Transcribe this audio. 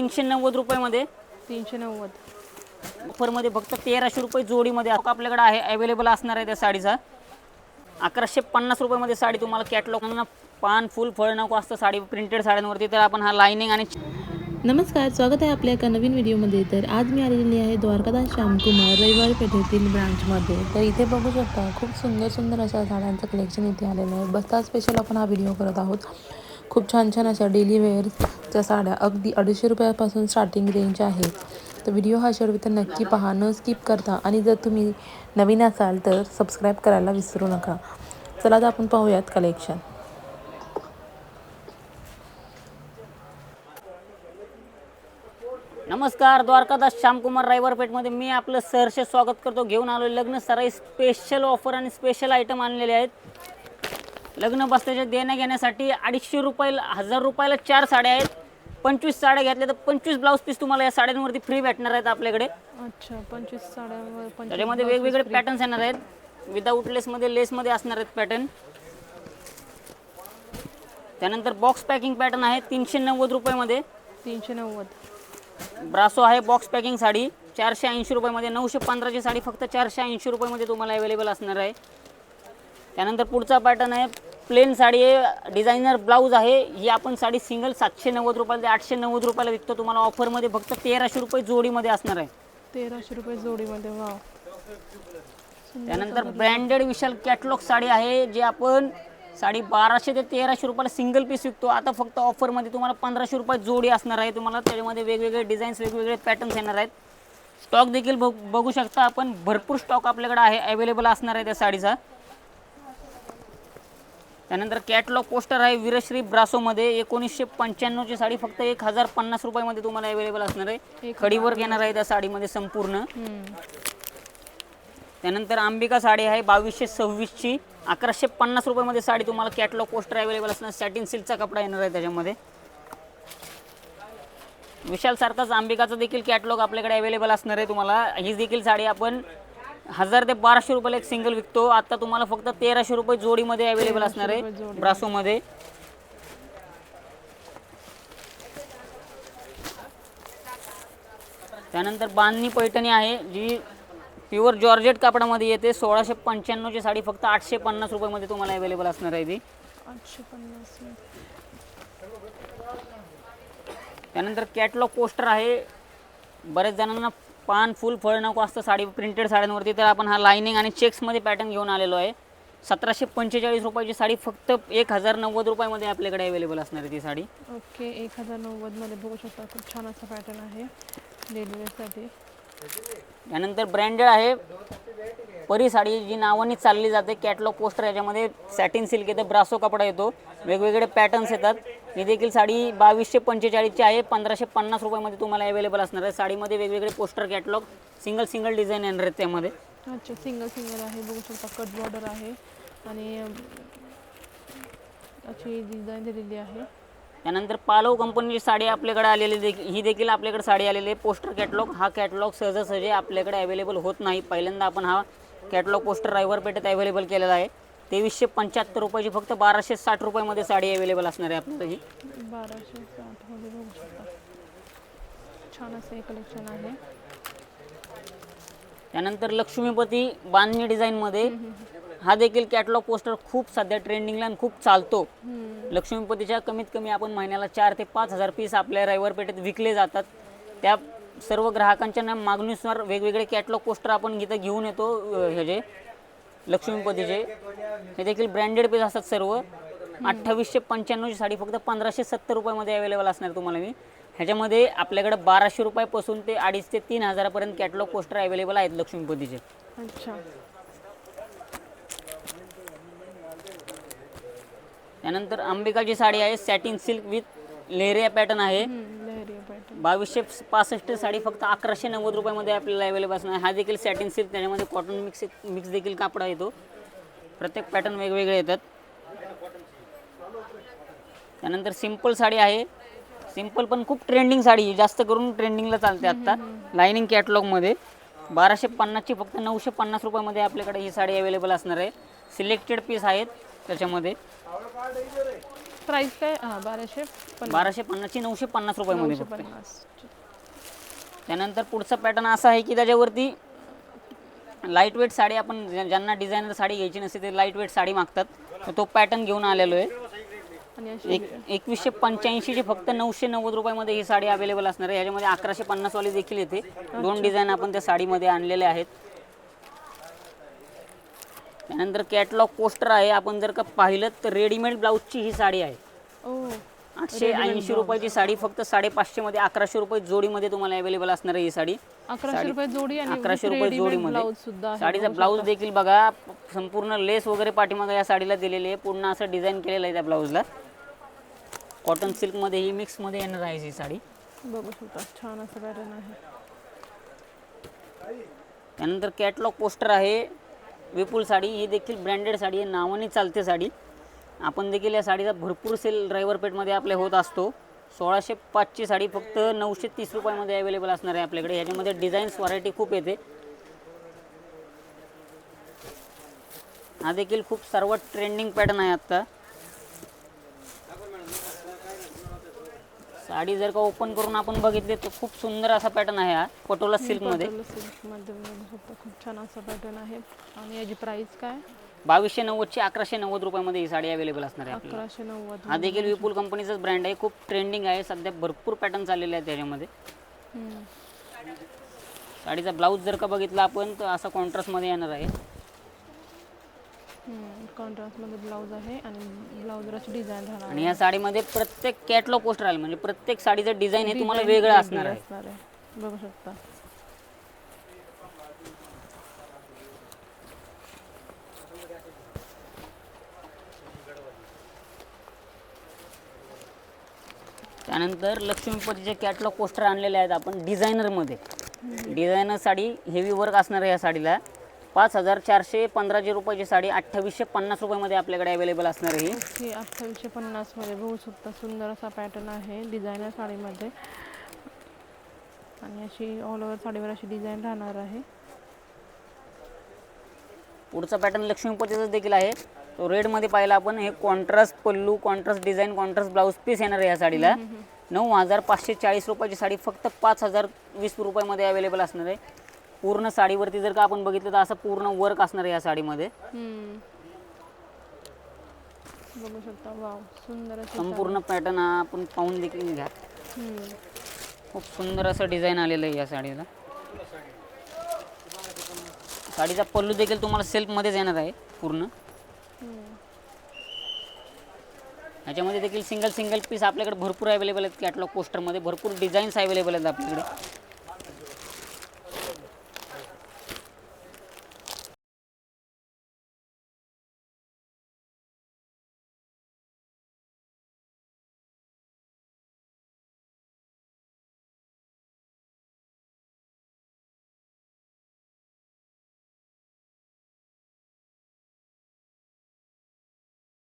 तीनशे नव्वद रुपयामध्ये? तीनशे नव्वद. ऑफरमध्ये फक्त तेराशे रुपये जोडीमध्ये. आपल्याकडे आहे अवेलेबल असणार आहे त्या साडीचा. अकराशे पन्नास रुपयामध्ये साडी तुम्हाला कॅटलॉग पान फुल फळ नको असतं साडी प्रिंटेड साड्यांवरती. तर आपण हा लाइनिंग आणि नमस्कार स्वागत आहे आपल्या एका नवीन व्हिडिओमध्ये. तर आज मी आलेली आहे द्वारकादास श्यामकुमार रविवार पेठेतील ब्रांचमध्ये तर इथे बघू शकता खूप सुंदर सुंदर अशा साड्यांचं कलेक्शन इथे आलेलं आहे. बस्ता स्पेशल आपण हा व्हिडिओ करत आहोत. खूप छान छान अशा डेली वेअरच्या साड्या. अगदी अडीचशे रुपयापासून स्टार्टिंग रेंज आहे तर व्हिडिओ हा शेवटी तर नक्की पहा. न स्किप करता. आणि जर तुम्ही नवीन असाल तर सबस्क्राईब करायला विसरू नका. चला तर आपण पाहूयात कलेक्शन नमस्कार द्वारकादास श्यामकुमार रायवरपेठमध्ये मी आपलं सहर्ष स्वागत करतो. घेऊन आलो लग्न सराई स्पेशल ऑफर आणि स्पेशल आयटम आणलेले आहेत. लग्न बसल्याच्या देण्या घेण्यासाठी अडीचशे रुपयाला हजार रुपयाला चार साड्या आहेत. पंचवीस साड्या घेतल्या तर पंचवीस ब्लाऊज पीस तुम्हाला या साड्यांवरती फ्री भेटणार आहेत आपल्याकडे. अच्छा पंचवीस साड्यावर पंचवीस त्याच्यामध्ये वेगवेगळे पॅटर्न्स येणार आहेत. विदाऊट लेसमध्ये लेसमध्ये असणार आहेत पॅटर्न त्यानंतर बॉक्स पॅकिंग पॅटर्न आहे तीनशे नव्वद रुपयामध्ये. तीनशे नव्वद. ब्रासो आहे बॉक्स पॅकिंग साडी. चारशे ऐंशी रुपयामध्ये नऊशे पंधराची साडी फक्त चारशे ऐंशी रुपयामध्ये तुम्हाला अवेलेबल असणार आहे. त्यानंतर पुढचा पॅटर्न आहे प्लेन साडी आहे डिझायनर ब्लाऊज आहे ही आपण साडी सिंगल सातशे नव्वद रुपयाला ते आठशे नव्वद रुपयाला विकतो. तुम्हाला ऑफरमध्ये फक्त तेराशे रुपये जोडीमध्ये असणार आहे. तेराशे रुपये जोडीमध्ये त्यानंतर ब्रँडेड विशाल कॅटलॉग साडी आहे जी आपण साडी बाराशे ते तेराशे रुपयाला सिंगल पीस विकतो. आता फक्त ऑफरमध्ये तुम्हाला पंधराशे रुपये जोडी असणार आहे. तुम्हाला त्याच्यामध्ये वेगवेगळे डिझाईन्स वेगवेगळे पॅटर्न्स येणार आहेत. स्टॉक देखील बघ बघू शकता आपण. भरपूर स्टॉक आपल्याकडे आहे अवेलेबल असणार आहे त्या साडीचा. त्यानंतर कॅटलॉग पोस्टर आहे वीरश्री ब्रासोमध्ये. एकोणीसशे पंच्याण्णवची साडी फक्त एक हजार पन्नास रुपयामध्ये तुम्हाला अवेलेबल असणार आहे. खडीवर घेणार आहे त्या साडीमध्ये संपूर्ण. त्यानंतर अंबिका साडी आहे बावीसशे सव्वीसची. अकराशे पन्नास रुपयामध्ये साडी तुम्हाला कॅटलॉग पोस्टर अवेलेबल असणार. सॅटिन सिल्कचा कपडा येणार आहे त्याच्यामध्ये. विशाल सारखाच अंबिकाचा देखील कॅटलॉग आपल्याकडे अवेलेबल असणार आहे तुम्हाला. ही देखील साडी आपण हजार ते बाराशे रुपयाला एक सिंगल विकतो. आता तुम्हाला फक्त तेराशे रुपये जोडीमध्ये अवेलेबल असणार आहे. ब्रासोमध्ये. त्यानंतर बांधणी पैठणी आहे जी प्युअर जॉर्जेट कापडामध्ये येते. सोळाशे पंच्याण्णवची साडी फक्त आठशे पन्नास रुपयामध्ये तुम्हाला अवेलेबल असणार आहे ती. आठशे पन्नास. त्यानंतर कॅटलॉग पोस्टर आहे. बरेच जणांना पान फुल फळ नको असतं साडी प्रिंटेड साड्यांवरती तर आपण हा लाइनिंग आणि चेक्समध्ये पॅटर्न घेऊन आलेलो आहे. सतराशे पंचेचाळीस रुपयाची साडी फक्त एक हजार नव्वद रुपयामध्ये आपल्याकडे अवेलेबल असणार आहे ती साडी. ओके एक हजार नव्वदमध्ये बघू शकता खूप छान असा पॅटर्न आहे. डेलिव्हरीसाठी यानंतर ब्रँडेड आहे परी साडी जी नावाने चालली जाते. कॅटलॉग पोस्टर याच्यामध्ये सॅटिन सिल्क येतं ब्रासो कपडा येतो. वेगवेगळे पॅटर्न्स येतात. ही देखील साडी बावीसशे पंचेचाळीसची आहे. पंधराशे पन्नास रुपयामध्ये तुम्हाला अवेलेबल असणार आहे. साडीमध्ये वेगवेगळे poster catalogue single single design येणार आहेत त्यामध्ये. अच्छा सिंगल सिंगल आहे. बघू शकता कट बॉर्डर आहे. आणि अशी डिझाईन दिलेली आहे. त्यानंतर पालव कंपनीची साडी आपल्याकडे आलेली देखील ही देखील आपल्याकडे साडी आलेली आहे. पोस्टर कॅटलॉग हा कॅटलॉग सहजासहजी आपल्याकडे अवेलेबल होत नाही. पहिल्यांदा आपण हा कॅटलॉग पोस्टर रायवर पेठेत अवेलेबल केलेला आहे. तेवीसशे पंच्याहत्तर रुपयाची फक्त बाराशे साठ रुपयामध्ये साडी अवेलेबल असणार आहे आपल्याला ही. बाराशे साठमध्ये बघू शकता. छान असं हे कलेक्शन आहे. त्यानंतर लक्ष्मीपती बांधणी डिझाईनमध्ये हा देखील कॅटलॉग पोस्टर खूप सध्या ट्रेंडिंगला आणि खूप चालतो. लक्ष्मीपतीच्या कमीत कमी आपण महिन्याला चार ते पाच हजार पीस आपल्या रविवार पेठेत विकले जातात. त्या सर्व ग्राहकांच्या ना मागणीनुसार वेगवेगळे कॅटलॉग पोस्टर आपण इथं घेऊन येतो ह्याचे लक्ष्मीपतीचे. हे देखील ब्रँडेड पीस असतात सर्व. अठ्ठावीसशे पंच्याण्णवची साडी फक्त पंधराशे सत्तर रुपयामध्ये अवेलेबल असणार तुम्हाला मी. ह्याच्यामध्ये आपल्याकडे बाराशे रुपयापासून ते अडीच ते तीन हजारापर्यंत कॅटलॉग पोस्टर अवेलेबल आहेत लक्ष्मीपतीचे. अच्छा. त्यानंतर अंबिकाची साडी आहे सॅटिन सिल्क विथ लेरिया पॅटर्न आहे. बावीसशे पासष्ट साडी फक्त अकराशे नव्वद रुपयामध्ये आपल्याला अवेलेबल असणार. आहे. हा देखील सॅटिन सिल्क त्याच्यामध्ये कॉटन मिक्स मिक्स देखील कापडा येतो. प्रत्येक पॅटर्न वेगवेगळे येतात. त्यानंतर सिंपल साडी आहे. सिंपल पण खूप ट्रेंडिंग साडी आहे. जास्त करून ट्रेंडिंगला चालते आत्ता. लाइनिंग कॅटलॉगमध्ये बाराशे पन्नासची फक्त नऊशे पन्नास रुपयामध्ये आपल्याकडे ही साडी अवेलेबल असणार आहे. सिलेक्टेड पीस आहेत त्याच्यामध्ये. प्राइस काय? हा बाराशे पन्नास. बाराशे पन्नासची नऊशे पन्नास रुपयामध्ये नऊशे फक्त. पन्नास. त्यानंतर पुढचा पॅटर्न असा आहे की त्याच्यावरती लाइट वेट साडी आपण ज्या- ज्यांना डिझायनर साडी घ्यायची नसते ते लाइट वेट साडी मागतात. तर तो पॅटर्न घेऊन आलेलो आहे. आणि अशी एक एकवीसशे पंच्याऐंशीची फक्त नऊशे नव्वद रुपयामध्ये ही साडी अवेलेबल असणार आहे. याच्यामध्ये अकराशे पन्नासवाली देखील येते. दोन डिझाईन आपण त्या साडीमध्ये आणलेले आहेत. त्यानंतर कॅटलॉग पोस्टर आहे. आपण जर का पाहिलं तर रेडीमेड ब्लाऊजची ही साडी आहे. आठशे ऐंशी रुपयाची साडी फक्त साडेपाचशे मध्ये अकराशे रुपये जोडीमध्ये तुम्हाला अवेलेबल असणार आहे ही साडी. अकराशे रुपये जोडी अकराशे रुपये जोडीमध्ये. साडीचा ब्लाऊज शकता. देखील बघा संपूर्ण लेस वगैरे पाठीमागे या साडीला दिलेली आहे. पूर्ण असं डिझाईन केलेलं आहे त्या ब्लाऊजला कॉटन सिल्कमध्ये ही मिक्समध्ये येणार आहे ही साडी. बघू शकता छान असं पॅटर्न आहे. त्यानंतर कॅटलॉग पोस्टर आहे. विपुल साडी ही देखील ब्रँडेड साडी आहे नावाने चालते साडी. आपण देखील या साडीचा भरपूर सेल ड्रायव्हर पेठमध्ये आपल्या होत असतो. सोळाशे पाचची साडी फक्त नऊशे तीस रुपयामध्ये अवेलेबल असणार आहे आपल्याकडे. ह्याच्यामध्ये डिझाईन्स व्हरायटी खूप येते. हा देखील खूप सर्वात ट्रेंडिंग पॅटर्न आहे आत्ता. साडी जर का ओपन करून आपण बघितली तर खूप सुंदर असा पॅटर्न आहे हा पटोला सिल्कमध्ये पटोला सिल्कमध्ये बघू शकता खूप छान असं पॅटर्न आहे. आणि याची प्राइस काय? बावीसशे नव्वदची अकराशे नव्वद रुपयामध्ये ही साडी अवेलेबल असणार आहे आपल्याला. अकराशे नव्वद हा देखील विपुल कंपनीचाच ब्रँड आहे खूप ट्रेंडिंग आहे सध्या भरपूर पॅटर्न चाललेले आहेत त्याच्यामध्ये. हम्म. साडीचा ब्लाऊज जर का बघितला आपण तर असा कॉन्ट्रास्टमध्ये येणार आहे. कॉन्ट्रास्टमध्ये ब्लाऊज आहे आणि ब्लाऊजवर अशी डिझाईन राहणार आणि या साडीमध्ये प्रत्येक कॅटलॉग पोस्टर आले म्हणजे प्रत्येक साडीचं डिझाईन हे तुम्हाला वेगळी असणार आहे. असणार आहे. बघू शकता. त्यानंतर लक्ष्मीपतीचे कॅटलॉग पोस्टर आणलेले आहेत आपण डिझायनरमध्ये. डिझायनर साडी हेवी वर्क असणार आहे या साडीला. पाच हजार चारशे पंधराशे रुपयाची साडी अठ्ठावीसशे पन्नास रुपयामध्ये आपल्याकडे अवेलेबल असणार आहे ही. ही अठ्ठावीसशे पन्नासमध्ये बघू शकता सुंदर असा पॅटर्न आहे डिझायनर साडीमध्ये. आणि अशी ऑल ओव्हर साडीवर अशी डिझाईन राहणार आहे. पुढचा पॅटर्न लक्ष्मीपतीचा देखील आहे. तो रेडमध्ये पाहिला आपण हे contrast pallu contrast design contrast blouse piece येणार आहे या साडीला. नऊ हजार पाचशे चाळीस रुपयाची साडी फक्त पाच हजार वीस रुपयामध्ये अवेलेबल असणार आहे. पूर्ण साडीवरती जर का आपण बघितलं तर असं पूर्ण वर्क असणार आहे या साडीमध्ये. बघू शकता वाव सुंदर संपूर्ण पॅटर्न हा आपण पाहून देखील घ्या. खूप सुंदर असं डिझाईन आलेलं आहे या साडीला साडीचा पल्लू देखील तुम्हाला सेल्फमध्येच येणार आहे पूर्ण हम्म. याच्यामध्ये देखील सिंगल सिंगल पीस आपल्याकडे भरपूर अवेलेबल आहेत कॅटलॉग पोस्टरमध्ये भरपूर डिझाईन्स अवेलेबल आहेत आपल्याकडे